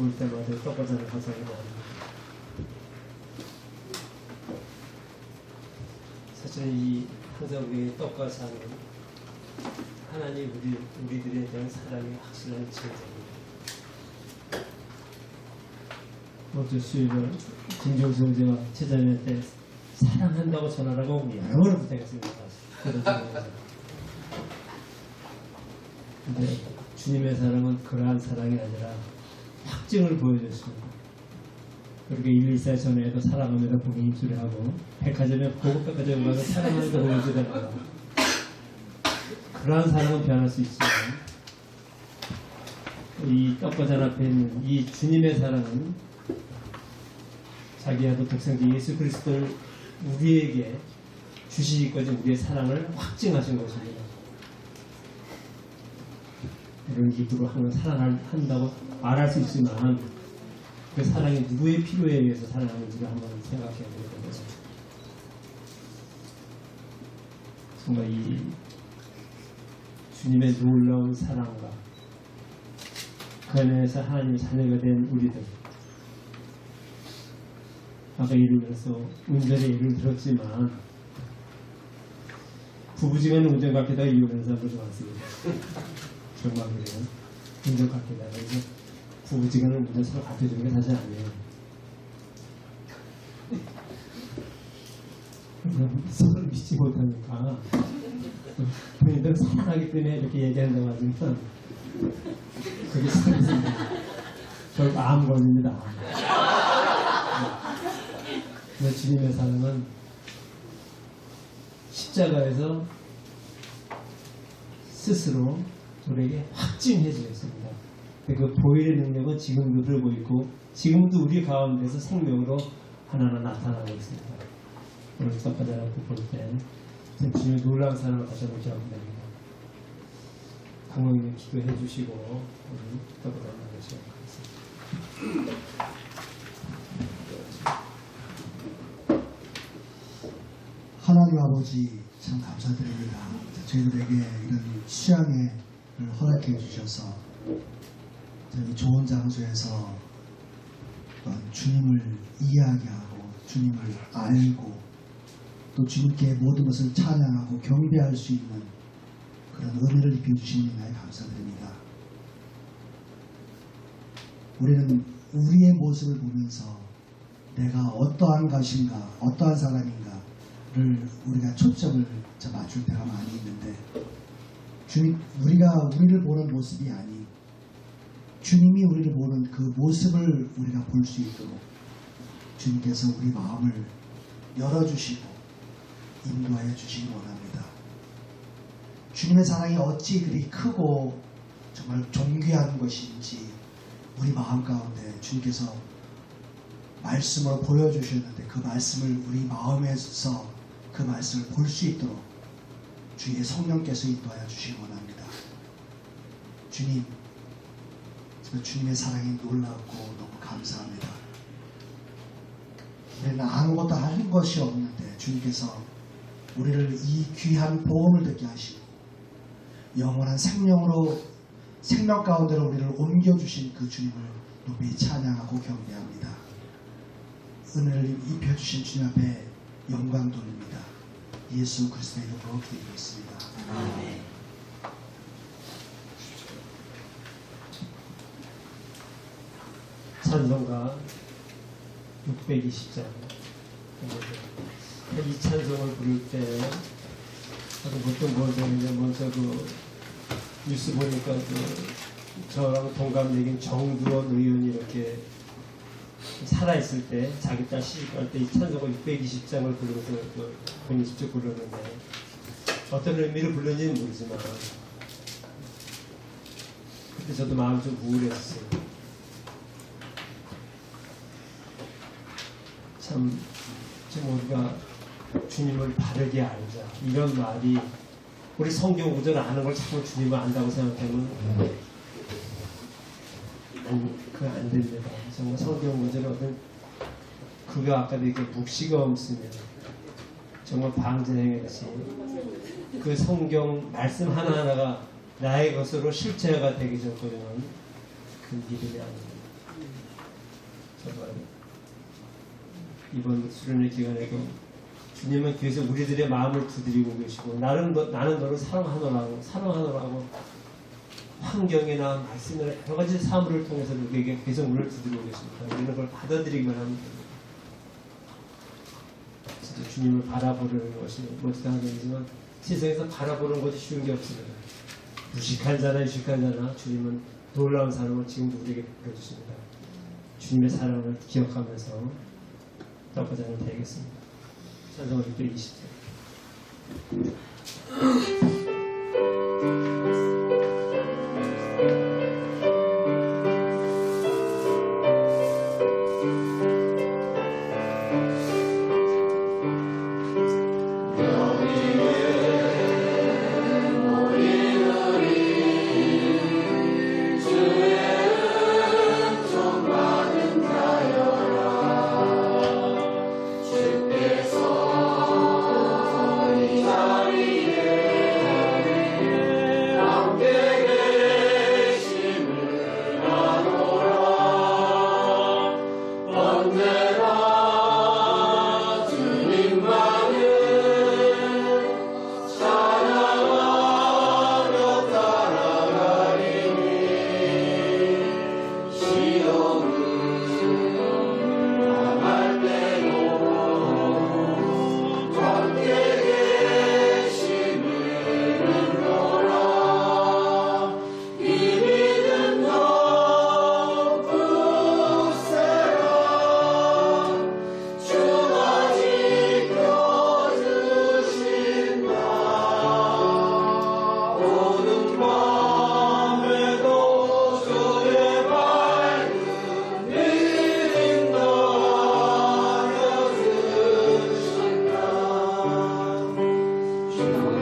볼 때마다 떡과자를 가져가게 합니다. 사실 이 항상 우리 떡과 사는 하나님 우리 우리들에 대한 사랑의 확실한 증거입니다. 어제 수요일에 김종수 형제가 제자님 때 사랑한다고 전하라고 여러 번을 부탁했습니다. 근데 주님의 사랑은 그러한 사랑이 아니라 확증을 보여줬습니다. 그렇게 114 전에도 사랑합니다 보기 입술을 하고 백화점에 고급 백화점에 가서 사랑합니다 보여주더라고요. 그러한 사랑은 변할 수 있지만 이 떡과잔 앞에 있는 이 주님의 사랑은 자기 아들 독생자 예수 그리스도를 우리에게 주시기까지 우리의 사랑을 확증하신 것입니다. 이런 기도로 하면 사랑한다고 말할 수 있지만 그 사랑이 누구의 필요에 의해서 사랑하는지를 한번 생각해 보게 됩니다. 정말 이 주님의 놀라운 사랑과 그 안에서 하나님의 자녀가 된 우리들 아까 예를 들어서 운전에 예를 들었지만 부부지간에 운전갑에다가 이혼하는 사람들도 많습니다. 정말 그래요. 운전갑에다가 그래서 부부지간을 운전 서로 갖춰주는 게 사실 아니에요. 그래서 서로 믿지 못하니까 본인들 사랑하기 때문에 이렇게 얘기한다고 하지만 그게 사실입니다. 결국 암 걸립니다. 암. 근데 주님의 사랑은 십자가에서 스스로 우리에게 확증해 주셨습니다. 그 보일의 능력은 지금도 들고 있고 지금도 우리 가운데서 생명으로 하나하나 나타나고 있습니다. 오늘 석가자라고 볼때 주님의 놀라운 사랑을 다시 한번 기억하게 됩니다. 강목님 기도해 주시고 우리 떡을 나누시도록 하겠습니다. 하나님 아버지 참 감사드립니다. 저희들에게 이런 취향을 허락해 주셔서 저희 좋은 장소에서 주님을 이야기하고 주님을 알고 또 주님께 모든 것을 찬양하고 경배할 수 있는 그런 은혜를 입혀주신 은혜에 감사드립니다. 우리는 우리의 모습을 보면서 내가 어떠한 것인가, 어떠한 사람인가를 우리가 초점을 맞출 때가 많이 있는데 주님, 우리가 우리를 보는 모습이 아닌 주님이 우리를 보는 그 모습을 우리가 볼 수 있도록 주님께서 우리 마음을 열어주시고 인도하여 주시기 원합니다. 주님의 사랑이 어찌 그리 크고 정말 존귀한 것인지 우리 마음 가운데 주님께서 말씀을 보여주셨는데 그 말씀을 우리 마음에서 그 말씀을 볼 수 있도록 주의 성령께서 인도하여 주시기 원합니다. 주님, 주님의 사랑이 놀랍고 너무 감사합니다. 우리는 아무것도 한 것이 없는데 주님께서 우리를 이 귀한 복음을 듣게 하시고 영원한 생명으로 생명 가운데로 우리를 옮겨주신 그 주님을 높이 찬양하고 경배합니다. 은혜를 입혀주신 주님 앞에 영광 돌립니다. 예수 그리스도의 이름으로 기도했습니다. 아멘. 찬송가 620장 이 찬송을 부를 때 보통 뭐 되느냐 먼저 그 뉴스 보니까 그 저랑 동갑내긴 정두원 의원이 이렇게 살아있을 때 자기 딸 시집갈 때 이 찬송가 620장을 부르면서 그 본인이 직접 불렀는데 어떤 의미를 불렀는지는 모르지만 그때 저도 마음이 좀 우울했어요. 참 지금 우리가 주님을 바르게 알자 이런 말이 우리 성경 구절을 아는 걸 자꾸 주님을 안다고 생각하면 아니 그거 안 됩니다. 정말 성경 어떤 그가 아까도 이렇게 묵시가 없으면 정말 방전행했지 그 성경 말씀 하나하나가 나의 것으로 실체가 되기 전까지는 그 믿음이 아닙니다. 정말 이번 수련회 기간에도 주님은 계속 우리들의 마음을 두드리고 계시고 나는 너를 사랑하노라고 사랑하노라고 환경이나 말씀이나 여러 가지 사물을 통해서 우리에게 계속 문을 두드리고 계십니다. 우리는 그걸 받아들이기만 하면 됩니다. 진짜 주님을 바라보는 것이 멋지다 하지만 세상에서 바라보는 것이 쉬운 게 없습니다. 무식한 자나 유식한 자나 주님은 놀라운 사랑을 지금도 우리에게 보여주십니다. 주님의 사랑을 기억하면서 떡과자는 되겠습니다. 찬송을 620절. 그래